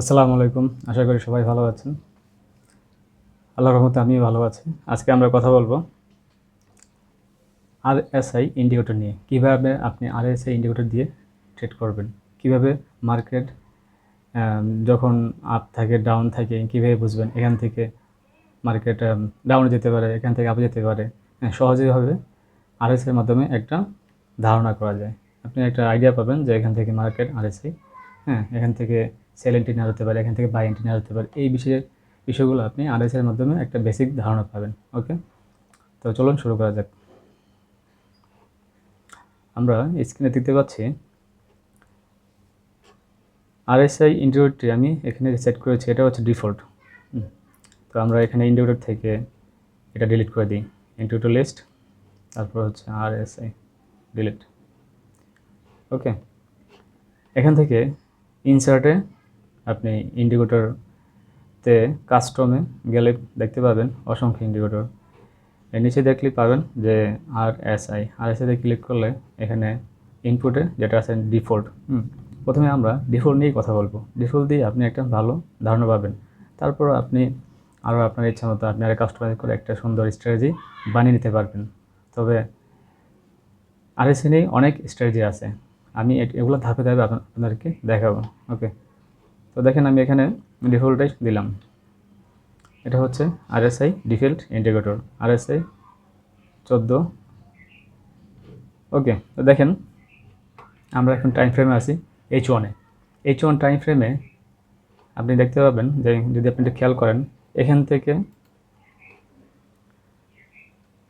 আসসালামু আলাইকুম। আশা করি সবাই ভালো আছেন। আল্লাহ রহমতে আমিও ভালো আছি। আজকে আমরা কথা বলব আর এস আই ইন্ডিকেটর নিয়ে। কীভাবে আপনি আর এস আই ইন্ডিকেটর দিয়ে ট্রেড করবেন? কীভাবে মার্কেট যখন আপ থাকে ডাউন থাকে কীভাবে বুঝবেন? এখান থেকে মার্কেট ডাউনে যেতে পারে এখান থেকে আপে যেতে পারে। হ্যাঁ, সহজেভাবে আর এস মাধ্যমে একটা ধারণা করা যায়। আপনি একটা আইডিয়া পাবেন যে এখান থেকে মার্কেট আর এস আই হ্যাঁ এখান থেকে সেল এন্ট্রি নেওয়া হতে পারে, এখান থেকে বাই নেওয়া হতে পারে, এই বিষয়ে বিষয়গুলো আপনি আরএস এর মাধ্যমে একটা বেসিক ধারণা পাবেন ওকে তো চলুন শুরু করা যাক। আমরা স্ক্রিনে দেখতে পাচ্ছি আরএসআই ইন্ডিকেটরটি আমি এখানে সেট করেছি, এটা হচ্ছে ডিফল্ট তো আমরা এখানে ইন্ডিকেটর থেকে এটা ডিলিট করে দিই ইন্ডিকেটর লিস্ট তারপর হচ্ছে আরএসআই ডিলিট ওকে এখান থেকে ইনসার্টে আপনি ইন্ডিকেটরতে কাস্টমে গেলে দেখতে পাবেন অসংখ্য ইন্ডিকেটর এর নিচে দেখলে পাবেন যে R S I R S আইতে ক্লিক করলে এখানে ইনপুটে যেটা আছে ডিফল্ট প্রথমে আমরা ডিফল্ট নিয়েই কথা বলব। ডিফল্ট দিয়ে আপনি একটা ভালো ধারণা পাবেন। তারপর আপনি আরও আপনার ইচ্ছা মতো আপনি আরও কাস্টমাইজ করে একটা সুন্দর স্ট্র্যাটেজি বানিয়ে নিতে পারবেন। তবে আর এস নিয়ে অনেক স্ট্র্যাটেজি আছে। আমি এগুলো ধাপে ধাপে আপনাদেরকে দেখাবো। ওকে তো দেখেন আমি এখানে ডিফল্টটাই দিলাম। এটা হচ্ছে আরএসআই ডিফল্ট ইন্টিগ্রেটর আরএসআই চোদ্দ। ওকে, তো দেখেন আমরা এখন টাইম ফ্রেমে আছি এইচ ওয়ানে এইচ ওয়ান টাইম ফ্রেমে আপনি দেখতে পাবেন যে যদি আপনি এটা খেয়াল করেন, এখান থেকে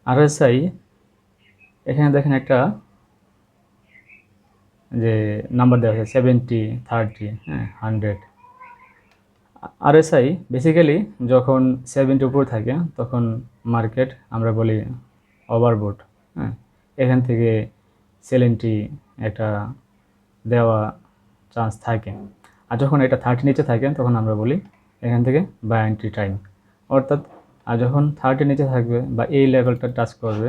আরএসআই এখানে দেখেন একটা যে নাম্বার দেওয়া আছে সেভেন্টি থার্টি হ্যাঁ হান্ড্রেড আরএসআই বেসিক্যালি যখন সেভেন্টি উপর থাকে, তখন মার্কেট আমরা বলি ওভারবোট হ্যাঁ? এখান থেকে সেভেন্টি একটা দেওয়া চান্স থাকে। আর যখন এটা থার্টি নিচে থাকে, তখন আমরা বলি এখান থেকে বাই এন্ট্রি টাইম অর্থাৎ, আর যখন থার্টি নিচে থাকবে বা এই লেভেলটা টাচ করবে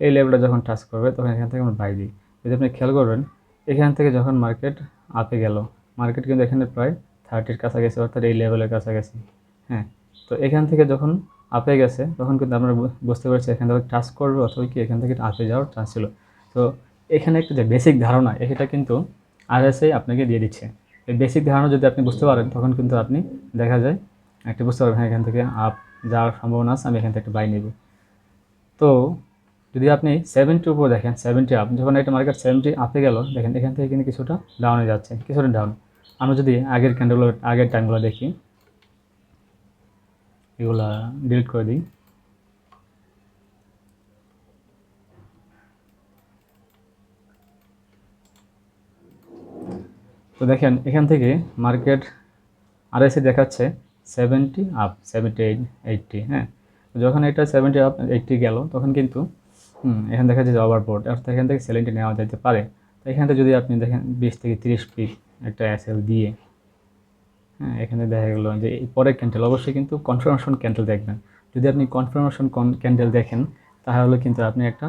এই লেভেলটা যখন টাচ করবে, তখন এখান থেকে আমরা বাই দিই। যদি আপনি খেয়াল করবেন, এখান থেকে যখন মার্কেট আপে গেল। মার্কেট কিন্তু এখানে প্রায় থার্টির কাছাকাছি, অর্থাৎ এই লেভেলের কাছাকাছি। হ্যাঁ তো এখান থেকে যখন আপে গেছে, তখন কিন্তু আমরা বুঝতে পারছি এখান থেকে টাচ করবে অথবা কি, এখান থেকে আপে যাওয়ার চান্স ছিল। তো এখানে একটা যে বেসিক ধারণা, এটা কিন্তু আরএসআই আপনাকে দিয়ে দিচ্ছে। এই বেসিক ধারণা যদি আপনি বুঝতে পারেন, তখন কিন্তু আপনি দেখা যায় একটা বুঝতে পারবেন হ্যাঁ এখান থেকে আপ যাওয়ার সম্ভাবনা আছে, আমি এখান থেকে একটা বাই নেব। তো যদি আপনি সেভেন্টি উপর দেখেন সেভেন্টি আপ যখন একটা মার্কেট সেভেন্টি আপে গেল, দেখেন এখান থেকে কিন্তু কিছুটা ডাউনে যাচ্ছে, কিছুটা ডাউন আমরা যদি আগের ক্যান্ডেলগুলো আগের টাইমগুলো দেখি, এগুলা ডিলিট করে দিই। তো দেখেন, এখান থেকে মার্কেট আরএসি দেখাচ্ছে seventy up seventy eight eighty হ্যাঁ? যখন এটা সেভেন্টি আপ এইটটি গেল, তখন কিন্তু এখান দেখা যাচ্ছে ওভারবোর্ড অর্থাৎ এখান থেকে সেলেন্টি নেওয়া যেতে পারে। তো এখান থেকে যদি আপনি দেখেন বিশ থেকে তিরিশ পিক একটা এসএল দিয়ে হ্যাঁ এখানে দেখা গেলো যে এই পরের ক্যান্ডেল অবশ্যই কিন্তু কনফার্মেশন ক্যান্ডেল দেখবেন। যদি আপনি কনফার্মেশন ক্যান্ডেল দেখেন, তাহলে কিন্তু আপনি একটা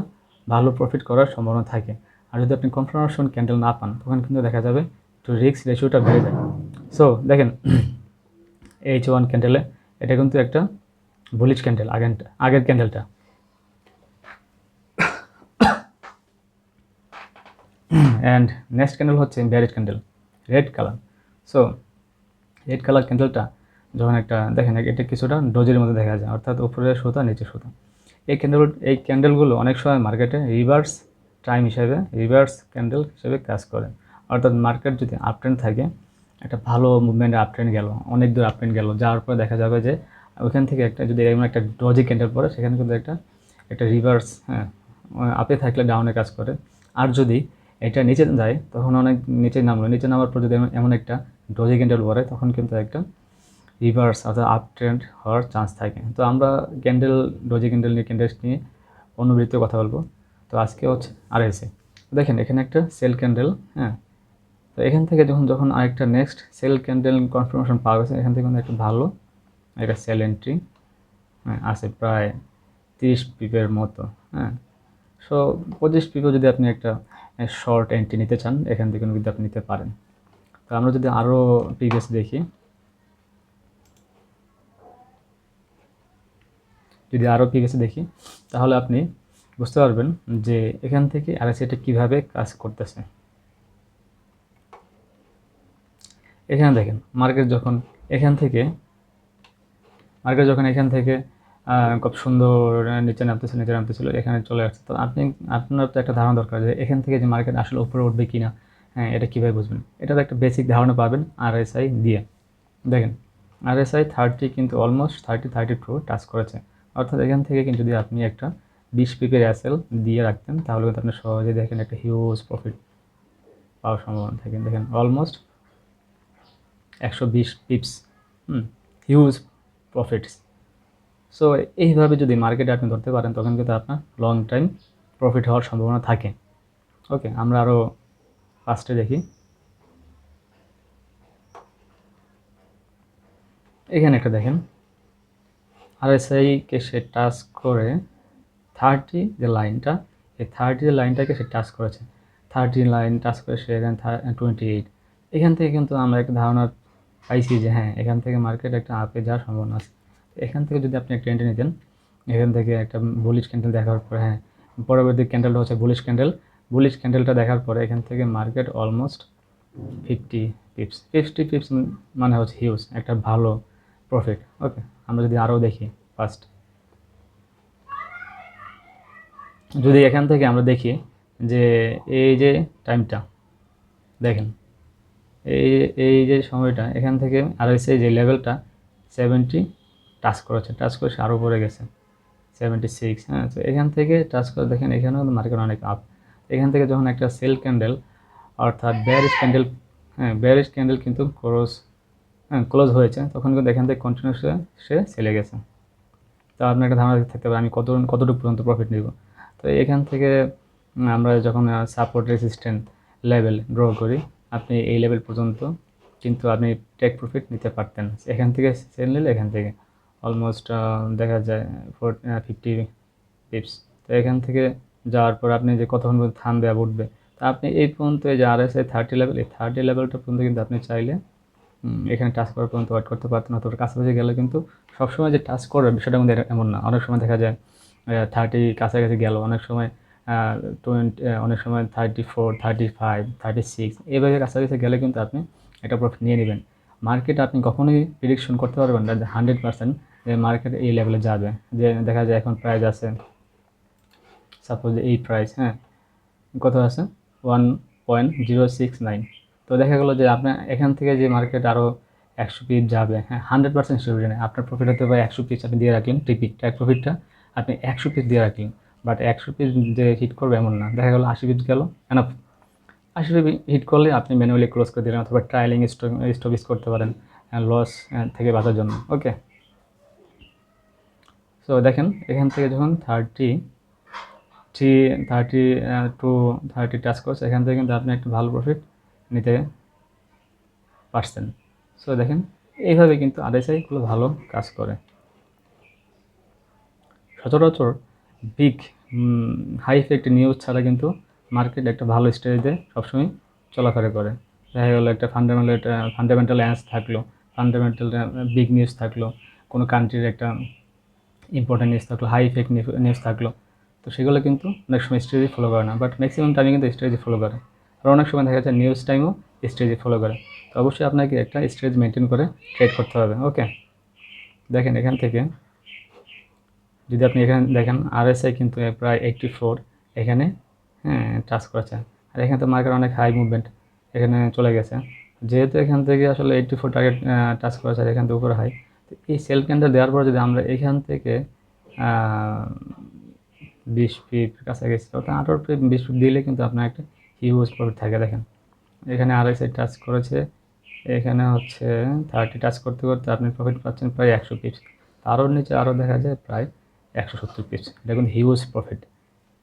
ভালো প্রফিট করার সম্ভাবনা থাকে। আর যদি আপনি কনফার্মেশন ক্যান্ডেল না পান, তখন কিন্তু দেখা যাবে একটু রিস্ক রেশিওটা বেড়ে যায়। সো দেখেন এইচ ওয়ান ক্যান্ডেলে এটা কিন্তু একটা বুলিশ ক্যান্ডেল আগের আগের ক্যান্ডেলটা অ্যান্ড নেক্সট ক্যান্ডেল হচ্ছে bearish candle red colour so red colour ক্যান্ডেলটা যখন একটা, দেখেন এটা কিছুটা ডোজের মধ্যে দেখা যায়, অর্থাৎ উপরে সুতা নিচে সুতা। এই ক্যান্ডেল এই ক্যান্ডেলগুলো অনেক সময় মার্কেটে রিভার্স টাইম হিসেবে রিভার্স ক্যান্ডেল হিসেবে কাজ করে। অর্থাৎ মার্কেট যদি আপ ট্রেন্ড থাকে, একটা ভালো মুভমেন্টে আপ ট্রেন্ড গেল, অনেক দূর আপ ট্রেন্ড গেল, যাওয়ার পরে দেখা যাবে যে ওইখান থেকে একটা, যদি এমন একটা ডজি ক্যান্ডেল পড়ে, সেখানে কিন্তু একটা একটা রিভার্স হ্যাঁ আপে থাকলে ডাউনে কাজ করে। আর যদি এটা নিচে যায়, তখন অনেক নিচে নামলো। নিচে নামার পর যদি এমন- একটা ডজি ক্যান্ডেল পড়ে তখন কিন্তু একটা রিভার্স অর্থাৎ আপ ট্রেন্ড হওয়ার চান্স থাকে। তো আমরা ক্যান্ডেল ডোজি ক্যান্ডেল নিয়ে ক্যান্ডেল নিয়ে অন্য বৃত্তে কথা বলব। তো আজকে হচ্ছে আর এসে দেখেন, এখানে একটা সেল ক্যান্ডেল হ্যাঁ? তো এখান থেকে যখন যখন আরেকটা নেক্সট সেল ক্যান্ডেল কনফার্মেশন পাওয়া গেছে, এখান থেকে কিন্তু একটা ভালো একটা সেল এন্ট্রি হ্যাঁ আছে প্রায় তিরিশ পিপের মতো হ্যাঁ? সো পঁচিশ পিপে যদি আপনি একটা শর্ট এন্ট্রি নিতে চান, এখান থেকে কিন্তু আপনি নিতে পারেন। তো আমরা যদি আরও প্রিভিয়াস দেখি, যদি আরও প্রিভিয়াসে দেখি, তাহলে আপনি বুঝতে পারবেন যে এখান থেকে আরএসআইটা কীভাবে কাজ করতেছে। এখানে দেখেন মার্কেট যখন এখান থেকে মার্কেট যখন এখান থেকে খুব সুন্দর নিচে নামতেছে, নিচে নামতেছিল, এখানে চলে আসছে। তো আপনি, আপনার তো একটা ধারণা দরকার যে এখান থেকে যে মার্কেট আসলে উপরে উঠবে কি না হ্যাঁ এটা কীভাবে বুঝবেন? এটার একটা বেসিক ধারণা পাবেন আরএসআই দিয়ে। দেখেন আরএসআই থার্টি কিন্তু almost thirty thirty two touch করেছে। অর্থাৎ এখান থেকে কিন্তু যদি আপনি একটা বিশ পিপের অ্যাসেল দিয়ে রাখতেন, তাহলে কিন্তু আপনি সহজে দেখেন একটা হিউজ প্রফিট পাওয়ার সম্ভাবনা থাকে। দেখেন অলমোস্ট একশো বিশ পিপস হিউজ প্রফিটস সো এইভাবে যদি মার্কেটে আপনি ধরতে পারেন, তখন কিন্তু আপনার লং টাইম প্রফিট হওয়ার সম্ভাবনা থাকে। ওকে আমরা আরও ফার্স্টে দেখি। এখানে একটা দেখেন। আর কে সে টাচ করে থার্টি যে লাইনটা এই থার্টি যে লাইনটাকে সে টাচ করেছে। থার্টি লাইন টাচ করে সে এখানে টোয়েন্টি এইট এখান থেকে কিন্তু আমরা একটা ধারণা পাইছি যে হ্যাঁ এখান থেকে মার্কেট একটা আপে যাওয়ার সম্ভাবনা আছে। এখান থেকে যদি আপনি একটা এন্ট্রি নিতেন, এখান থেকে একটা বুলিশ ক্যান্ডেল দেখার পরে হ্যাঁ পরবর্তী ক্যান্ডেলটা হচ্ছে বুলিশ ক্যান্ডেল বুলিশ ক্যান্ডেলটা দেখার পরে এখান থেকে market almost fifty pips fifty pips মানে হচ্ছে হিউজ একটা ভালো প্রফিট ওকে আমরা যদি আরও দেখি ফার্স্ট যদি এখান থেকে আমরা দেখি যে এই যে টাইমটা দেখেন, এই এই যে সময়টা, এখান থেকে আর এসে যে লেভেলটা সেভেন্টি টাচ করেছে, টাচ করে সে আরও পড়ে গেছে। সেভেন্টি সিক্স হ্যাঁ তো এখান থেকে টাচ করে দেখেন, এখানেও মার্কেট অনেক আপ এখান থেকে যখন একটা সেল ক্যান্ডেল অর্থাৎ ব্যারিস ক্যান্ডেল হ্যাঁ ব্যারিস ক্যান্ডেল কিন্তু ক্লোজ হ্যাঁ ক্লোজ হয়েছে, তখন কিন্তু এখান থেকে কন্টিনিউস সে সেলে গেছে। তো আপনার একটা ধারণা থাকতে পারে, আমি কত, কতটুকু পর্যন্ত প্রফিট নিব? তো এখান থেকে আমরা যখন সাপোর্ট রেসিস্ট্যান্ট লেভেল ড্র করি, আপনি এই লেভেল পর্যন্ত কিন্তু আপনি টেক প্রফিট নিতে পারতেন। এখান থেকে সেল নিলে এখান থেকে। অলমোস্ট দেখা যায় ফোর ফিফটি পিপস তো এখান থেকে যাওয়ার পর আপনি যে কতক্ষণ পর্যন্ত থামবে আর উঠবে, তা আপনি এই পর্যন্ত যে আর এস থার্টি লেভেল এই থার্টি লেভেলটা পর্যন্ত কিন্তু আপনি চাইলে এখানে টাচ করার পর্যন্ত ওয়েট করতে পারতেন। অথবা কাছাকাছি গেলে কিন্তু সবসময় যে টাচ করবে বিষয়টা কিন্তু এমন না। অনেক সময় দেখা যায় থার্টি কাছাকাছি গেল, অনেক সময় টোয়েন্টি অনেক সময় thirty four thirty five thirty six এইভাবে কাছাকাছি গেলে কিন্তু আপনি একটা প্রফিট নিয়ে নেবেন। মার্কেট আপনি কখনোই প্রিডিকশন করতে পারবেন না যে হান্ড্রেড পার্সেন্ট যে মার্কেট এই লেভেলে যাবে। যে দেখা যায় এখন প্রাইস আছে সাপোজ এই প্রাইস হ্যাঁ কত আছে? One point zero six nine তো দেখা গেলো যে আপনার এখান থেকে যে মার্কেট আরও একশো পিস যাবে হ্যাঁ হান্ড্রেড পার্সেন্ট শিওর নেই আপনার প্রফিট হতে পারে একশো পিস আপনি দিয়ে রাখলেন টিপি ট্যাক প্রফিটটা আপনি একশো পিস দিয়ে রাখলেন। বাট একশো পিস যে হিট করবে এমন না। দেখা গেলো আশি পিস গেল এনাফ আশি হিট করলে আপনি ম্যানুয়ালি ক্লোজ করে দিলেন অথবা ট্রায়ালিং স্টপিস করতে পারেন লস থেকে বাঁচার জন্য ওকে সো দেখেন, এখান থেকে যখন thirty three thirty two thirty touch করছে, এখান থেকে কিন্তু আপনি একটা ভালো প্রফিট নিতে পারছেন। সো দেখেন, এইভাবে কিন্তু আরএসআইগুলো ভালো কাজ করে। সচরাচর বিগ হাই ইফেক্ট নিউজ ছাড়া কিন্তু মার্কেট একটা ভালো স্টেজে সবসময় চলাফেরা করে। দেখা গেলো একটা ফান্ডামেন্টাল একটা ফান্ডামেন্টাল অ্যান্স থাকল ফান্ডামেন্টাল বিগ নিউজ থাকল, কোনো কান্ট্রির একটা ইম্পর্টেন্ট নিউজ থাকল হাই ইফেক্ট নিউজ থাকল। তো সেগুলো কিন্তু অনেক সময় স্ট্রেজি ফলো করে না বাট ম্যাক্সিমাম টাইমে কিন্তু স্ট্রেজি ফলো করে। আর অনেক সময় দেখা যাচ্ছে নিউজ টাইমও স্ট্রেজি ফলো করে। তো অবশ্যই আপনাকে একটা স্ট্রেজ মেনটেন করে ট্রেড করতে হবে ওকে দেখেন এখান থেকে, যদি আপনি এখানে দেখেন আরএসআই কিন্তু প্রায় এইটটি ফোর এখানে হ্যাঁ টাচ করেছে। আর এখানে তো মার্কেট অনেক হাই মুভমেন্ট এখানে চলে গেছে। যেহেতু এখান থেকে আসলে এইটটি ফোর টার্গেট টাচ করেছে, আর এখান থেকে উপরে হাই তো এই সেল ক্যান্ডেল দেওয়ার পর যদি আমরা এখান থেকে বিশ ফিট কাছাকাছি অর্থাৎ আঠারো ফিট বিশ ফিট দিলে কিন্তু আপনার একটা হিউজ প্রফিট থাকে, দেখেন। এখানে আরএসআই টাচ করেছে, এখানে হচ্ছে থার্টি টাচ করতে করতে আপনি প্রফিট পাচ্ছেন প্রায় একশো পিস তারও নিচে আরও দেখা যায় প্রায় একশো সত্তর পিস এটা কিন্তু হিউজ প্রফিট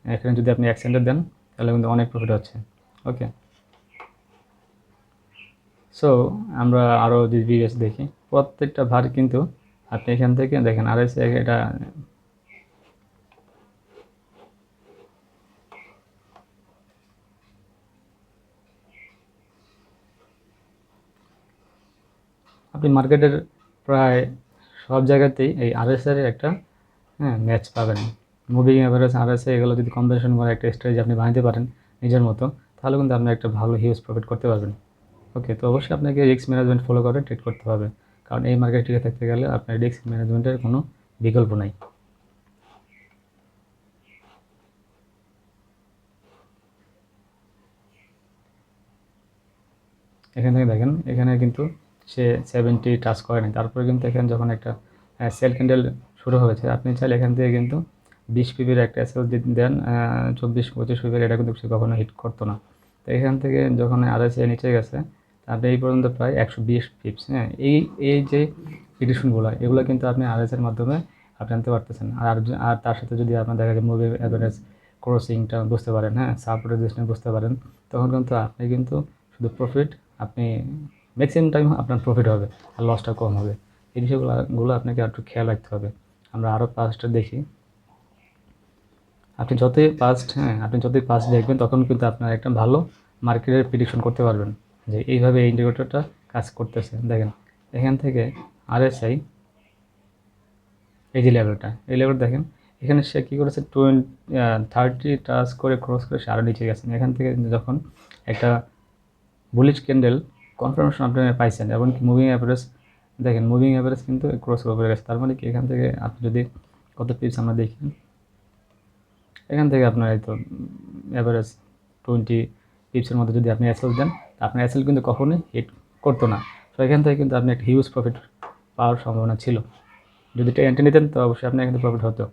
এখানে যদি আপনি এক দেন, তাহলে কিন্তু অনেক প্রফিট হচ্ছে। ওকে সো আমরা আরও যদি ভিডিওস দেখি। প্রত্যেকটা ভার কিন্তু আপনি এখান থেকে দেখেন, আর এসে এটা আপনি মার্কেটের প্রায় সব জায়গাতেই এই আরএসআরের একটা হ্যাঁ ম্যাচ পাবেন। মুভিং অ্যাভারেজ আরএসআই এগুলো যদি কম্বিনেশন করে একটা স্ট্র্যাটেজি আপনি বানাতে পারেন নিজের মতো, তাহলে কিন্তু আপনি একটা ভালো হিউজ প্রফিট করতে পারবেন। ওকে তো অবশ্যই আপনাকে রিস্ক ম্যানেজমেন্ট ফলো করে ট্রেড করতে হবে, কারণ এই মার্কেট টিকে থাকতে গেলে আপনার রিস্ক ম্যানেজমেন্টের কোনো বিকল্প নাই। এখান থেকে দেখেন, এখানে কিন্তু সে সেভেন্টি টাচ করে তারপরে কিন্তু এখানে যখন একটা সেল ক্যান্ডেল শুরু হয়েছে, আপনি চাইলে এখান থেকে কিন্তু বিশ পিপির একটা এসএল দেন চব্বিশ, পঁচিশ পিপির এটা কিন্তু সে কখনো হিট করতো না। তো এখান থেকে যখন আরএসএ নিচে গেছে তারপরে এই পর্যন্ত প্রায় একশো বিশ পিপস হ্যাঁ? এই এই যে পিটিশনগুলো এগুলো কিন্তু আপনি আরএসের মাধ্যমে আপনি আনতে পারতেছেন। আর আর তার সাথে যদি আপনার দেখা যায় মুভি অ্যাভারেজ ক্রসিংটা বুঝতে পারেন হ্যাঁ? সাব রেজিস্ট্যান্ট বুঝতে পারেন, তখন কিন্তু আপনি কিন্তু শুধু প্রফিট আপনি ম্যাক্সিমাম টাইম আপনার প্রফিট হবে, আর লসটা কম হবে। এই বিষয়গুলো আপনাকে আর একটু খেয়াল রাখতে হবে। আমরা আরও পাঁচটা দেখি। আপনি যতই পাস্ট হ্যাঁ আপনি যতই পাস্ট দেখবেন, তখন কিন্তু আপনার একটা ভালো মার্কেটের প্রিডিকশন করতে পারবেন যে এইভাবে এই ইন্ডিকেটরটা কাজ করতেছে। দেখেন, এখান থেকে আরএসআই এই যে লেভেলটা এই লেভেল দেখেন, এখানে সে কী করেছে? টোয়েন্টি থার্টি টাচ করে ক্রস করে সে আরও নিচে গেছেন এখান থেকে যখন একটা বুলিশ ক্যান্ডেল কনফার্মেশন আপনি পাইছেন এবং কি মুভিং অ্যাভারেজ দেখেন মুভিং অ্যাভারেজ কিন্তু ক্রস করে গেছে। তার মানে কি? এখান থেকে আপনি যদি কত পিপস আমরা দেখি এখান থেকে আপনার এই তো অ্যাভারেজ টোয়েন্টি পিপসের মধ্যে যদি আপনি এসএল দেন আপনার এসএল কিন্তু কখনোই হিট করতো না। তো এখান থেকে কিন্তু আপনি একটা হিউজ প্রফিট পাওয়ার সম্ভাবনা ছিল। যদি এন্ট্রি নিতেন, তো অবশ্যই আপনার এখানে প্রফিট হতো।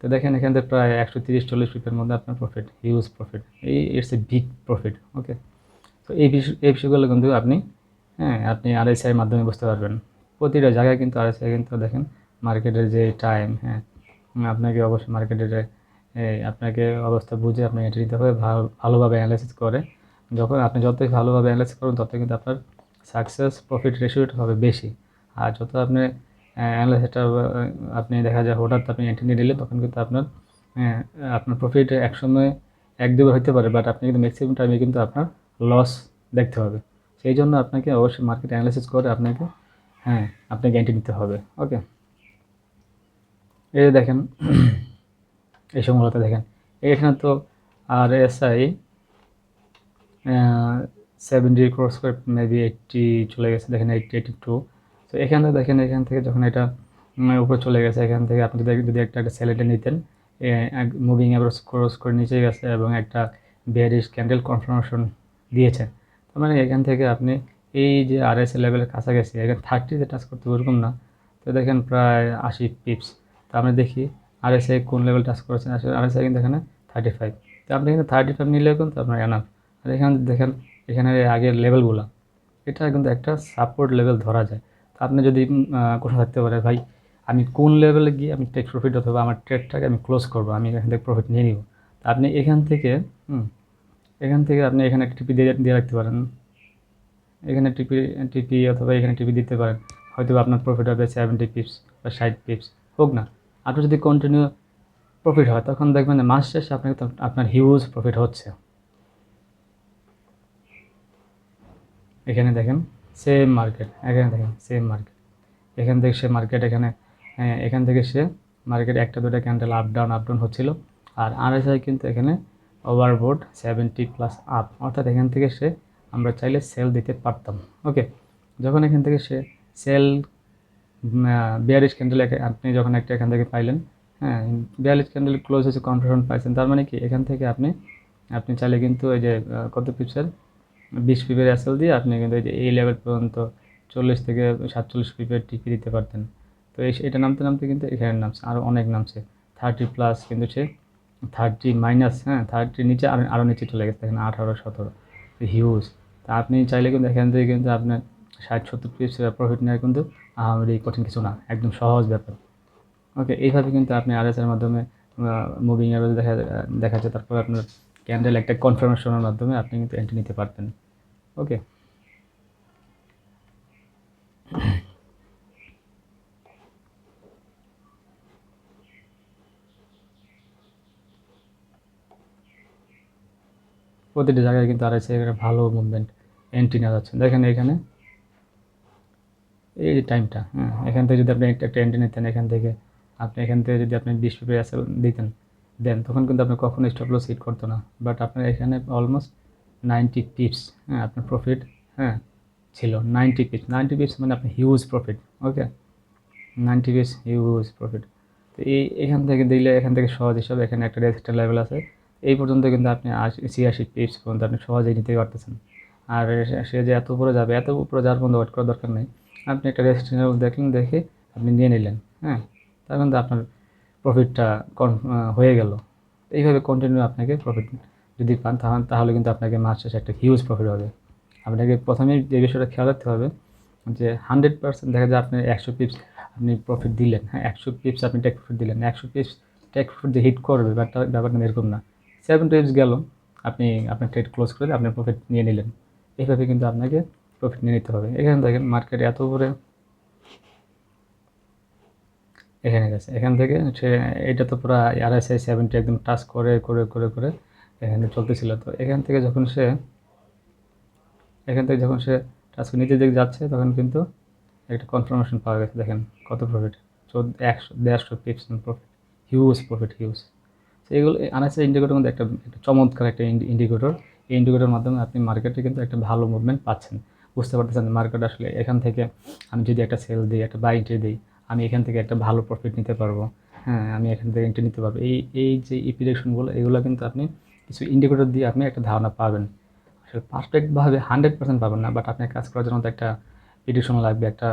তো দেখেন, এখান থেকে প্রায় একশো তিরিশ, চল্লিশ পিপের মধ্যে আপনার প্রফিট হিউজ প্রফিট এই it's a big profit okay তো এই বিষয়, এই বিষয়গুলো কিন্তু আপনি হ্যাঁ আপনি আরএসআইয়ের মাধ্যমে বুঝতে পারবেন। প্রতিটা জায়গায় কিন্তু আরএসআই কিন্তু দেখেন মার্কেটের যে টাইম হ্যাঁ আপনাকে অবশ্যই মার্কেটের আপনাকে অবস্থা বুঝে আপনি এন্ট্রি নিতে হবে, ভালো, ভালোভাবে অ্যানালাইসিস করে। যখন আপনি যতই ভালোভাবে অ্যানালাইসিস করবেন ততই কিন্তু আপনার সাকসেস প্রফিট রেশিওটা হবে বেশি। আর যত আপনি অ্যানালাইসিসটা আপনি দেখা যায় হঠাৎ আপনি এন্ট্রি নিয়ে নিলে তখন কিন্তু আপনার আপনার প্রফিট একসময় এক দুবার হতে পারে বাট আপনি কিন্তু ম্যাক্সিমাম টাইমে কিন্তু আপনার লস দেখতে হবে। সেই জন্য আপনাকে অবশ্যই মার্কেট অ্যানালাইসিস করে আপনাকে হ্যাঁ আপনাকে এন্ট্রি নিতে হবে। ওকে এই দেখেন এই সময়গুলোতে দেখেন। এখানে তো R S I seventy cross করে মেবি এইটটি চলে গেছে, দেখেন এইটটি এইটি টু তো এখানে দেখেন, এখান থেকে যখন এটা উপরে চলে গেছে, এখান থেকে আপনি যদি যদি একটা একটা স্যালেডে নিতেন মুভিং অ্যাভারেজ ক্রস করে নিচে গেছে এবং একটা বিয়ারিশ ক্যান্ডেল কনফার্মেশন দিয়েছে তার মানে এখান থেকে আপনি এই যে আর এস লেভেলের কাছাকাছি, এখানে থার্টিতে টাচ করতে ওরকম না। তো দেখেন প্রায় আশি পিপস তো আমরা দেখি আর এস কোন লেভেল টাচ করেছেন? আসলে আর এস আই কিন্তু এখানে থার্টি ফাইভ তো আপনি কিন্তু থার্টি ফাইভ নিলেও কিন্তু আপনার এনাফ আর এখানে দেখেন, এখানে আগের লেভেলগুলো এটা কিন্তু একটা সাপোর্ট লেভেল ধরা যায়। তো আপনি যদি কোথাও থাকতে পারে, ভাই, আমি কোন লেভেলে গিয়ে আমি টেক প্রফিট অথবা আমার ট্রেডটাকে আমি ক্লোজ করব, আমি এখান থেকে প্রফিট নিয়ে নিব? তা আপনি এখান থেকে এখান থেকে আপনি এখানে একটা টিপি দিয়ে দিয়ে রাখতে পারেন। এখানে টিপি টিপি অথবা এখানে টিপি দিতে পারেন। হয়তো আপনার প্রফিট হবে সেভেন্টি পিপস বা ষাট পিপস হোক না। আপনি যদি কন্টিনিউ প্রফিট হয়, তখন দেখবেন মাস শেষে আপনাকে আপনার হিউজ প্রফিট হচ্ছে। এখানে দেখেন সেম মার্কেট এখানে দেখেন সেম মার্কেট এখান থেকে সে মার্কেট এখানে এখান থেকে সে মার্কেট একটা, দুটা candle up down up down হচ্ছিল। আর আরএসআই কিন্তু এখানে ওভারবোর্ড সেভেন্টি প্লাস আপ অর্থাৎ এখান থেকে সে আমরা চাইলে সেল দিতে পারতাম। ওকে যখন এখান থেকে সে সেল বিয়ারিশ ক্যান্ডেল আপনি যখন একটা এখান থেকে পাইলেন হ্যাঁ বিয়াল্লিশ ক্যান্ডেল ক্লোজ হয়েছে কনফার্মেশন পাইছেন, তার মানে কি? এখান থেকে আপনি আপনি চাইলে কিন্তু এই যে কত পিপসের বিশ পিপের অ্যাসেল দিয়ে আপনি কিন্তু এই যে, এই লেভেল পর্যন্ত চল্লিশ থেকে সাতচল্লিশ পিপের টিপি দিতে পারতেন। তো এই, এটা নামতে নামতে কিন্তু এখানে নামছে আরও অনেক নামছে। থার্টি প্লাস কিন্তু সে থার্টি মাইনাস হ্যাঁ থার্টি নিচে আর আরও নিচে চলে গেছে এখানে আঠারো, সতেরো হিউজ তা আপনি চাইলে কিন্তু এখান থেকে কিন্তু আপনার ষাট, সত্তর পিস প্রফিট নেওয়া কিন্তু আহামরি কঠিন কিছু না, একদম সহজ ব্যাপার। ওকে এইভাবে কিন্তু আপনি আর এর মাধ্যমে মুভিং অ্যাভারেজ দেখা দেখাচ্ছে তারপর আপনার ক্যান্ডেল একটা কনফার্মেশনের মাধ্যমে আপনি কিন্তু এন্ট্রি নিতে পারতেন। ওকে প্রতিটি জায়গায় কিন্তু আর এসে ভালো মুভমেন্ট এন্ট্রি নেওয়া যাচ্ছে। দেখেন এখানে এই যে টাইমটা হ্যাঁ এখান থেকে যদি আপনি একটা এন্ট্রি নিতেন, এখান থেকে আপনি, এখান থেকে যদি আপনি বিশ পিপে আসে দিতেন দেন তখন কিন্তু আপনি কখনো স্টপ লস হিট করতো না। বাট আপনার এখানে অলমোস্ট নাইনটি পিপস হ্যাঁ আপনার প্রফিট হ্যাঁ ছিল নাইনটি পিপস নাইনটি পিপস মানে আপনার huge profit okay ninety pips huge profit তো এই, এখান থেকে দিলে, এখান থেকে সহজ হিসাবে এখানে একটা রেজিস্টার লেভেল আছে। এই পর্যন্ত কিন্তু আপনি ছিয়াশি পিপস পর্যন্ত আপনি সহজেই নিতে পারতেছেন। আর সে যে এত উপরে যাবে, এত উপরে যাওয়ার পর্যন্ত ওয়েট করার দরকার নেই। আপনি একটা রেজিস্টার লেভেল দেখলেন, দেখে আপনি নিয়ে নিলেন হ্যাঁ? তার কিন্তু আপনার প্রফিটটা হয়ে গেল। এইভাবে কন্টিনিউ আপনাকে প্রফিট যদি পান তাহলে কিন্তু আপনাকে মাস শেষে একটা হিউজ প্রফিট হবে। আপনাকে প্রথমেই যে বিষয়টা খেয়াল রাখতে হবে, যে হান্ড্রেড পার্সেন্ট দেখা যায় আপনি একশো পিপস আপনি প্রফিট দিলেন হ্যাঁ? একশো পিপস আপনি টেক প্রফিট দিলেন। একশো পিপস টেক প্রফিট যে হিট করবে, ব্যাপারটা ব্যাপারটা এরকম না। সেভেন টিপস গেল, আপনি আপনার ট্রেড ক্লোজ করে আপনি প্রফিট নিয়ে নিলেন। এইভাবে কিন্তু আপনাকে প্রফিট নিয়ে নিতে হবে। এখানে দেখেন মার্কেটে এত উপরে। এখানে গেছে। এখান থেকে সে এটা তো পুরো আরএসআই সেভেন্টি একদম টাচ করে করে করে করে এখানে চলতেছিল। তো এখান থেকে যখন সে, এখান থেকে যখন সে টাচ নিচের দিকে যাচ্ছে, তখন কিন্তু একটা কনফার্মেশন পাওয়া গেছে। দেখেন কত প্রফিট চোদ্দ, একশো, দেড়শো pips profit huge profit huge তো এগুলো আরএসআই ইন্ডিকেটর মধ্যে একটা একটা চমৎকার একটা ইন্ডিকেটর এই ইন্ডিকেটরের মাধ্যমে আপনি মার্কেটে কিন্তু একটা ভালো মুভমেন্ট পাচ্ছেন। বুঝতে পারতেছেন মার্কেট আসলে এখান থেকে আমি যদি একটা সেল দিই, একটা বাই এন্ট্রি দিই, আমি এখান থেকে একটা ভালো প্রফিট নিতে পারব। হ্যাঁ আমি এখান থেকে এন্ট্রি নিতে পারব। এই এই যে ইপিরেকশনগুলো এগুলো কিন্তু আপনি কিছু ইন্ডিকেটর দিয়ে আপনি একটা ধারণা পাবেন। আসলে পারফেক্টভাবে হান্ড্রেড পার্সেন্ট পাবেন না বাট আপনার কাজ করার জন্য তো একটা প্রিডিকশন লাগবে, একটা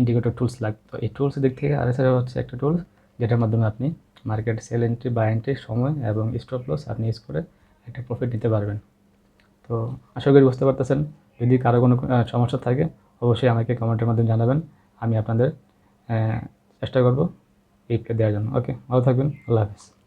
ইন্ডিকেটর টুলস লাগবে। তো এই টুলসের দিক থেকে আরএসআই হচ্ছে একটা টুলস যেটার মাধ্যমে আপনি মার্কেট সেল এন্ট্রি বা এন্ট্রি সময় এবং স্টপ লস আপনি ইউজ করে একটা প্রফিট নিতে পারবেন। তো আশা করি বুঝতে পারতেছেন। যদি কারও কোনো সমস্যা থাকে, অবশ্যই আমাকে কমেন্টের মাধ্যমে জানাবেন। আমি আপনাদের চেষ্টা করব রিপ্লাই দেওয়ার জন্য। ওকে, ভালো থাকবেন। আল্লাহ হাফিজ।